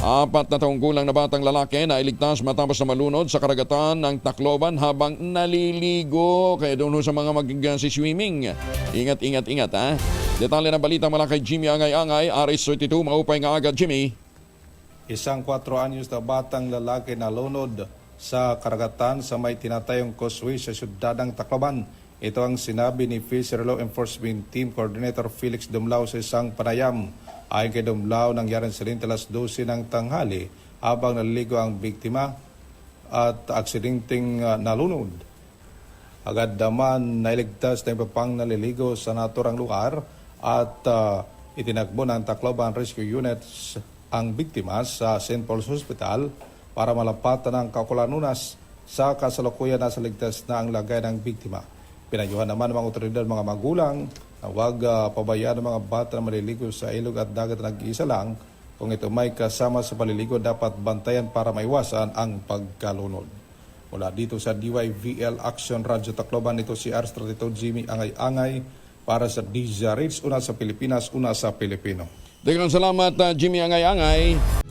Apat na taong gulang na batang lalaki na iligtas matapos na malunod sa karagatan ng Tacloban habang naliligo. Kaya doon sa mga magiging si swimming. Ingat, ingat, ingat ha. Detalye ng balita mula kay Jimmy Angay-Angay, RS32, maupay nga agad Jimmy. Isang 4 anyos na batang lalaki na lunod sa karagatan sa may tinatayong causeway sa syudad ng Tacloban. Ito ang sinabi ni Fisher Law Enforcement Team Coordinator Felix Dumlao sa isang panayam. Ayon kay Dumlao, nangyari sa alas 12 ng tanghali habang naliligo ang biktima at aksidenteng uh, nalunod. Agad naman nailigtas na ipapang naliligo sa naturang lugar at uh, itinakbo ng Tacloban Rescue Units ang biktima sa St. Paul's Hospital para malapatan ang kakulanunas sa kasalukuyan nasa ligtas na ang lagay ng biktima. Pinayuhan naman ng mga otoridad mga magulang na huwag uh, pabayaan ng mga bata na maliligo sa ilog at dagat na nag-iisa lang. Kung ito may kasama sa paliligo, dapat bantayan para maiwasan ang pagkalunod. Mula dito sa DYVL Action Radyo Tacloban, ito si R32 Jimmy Angay-Angay para sa DZRH, una sa Pilipinas, una sa Pilipino. Dagang salamat uh, Jimmy Angay-Angay.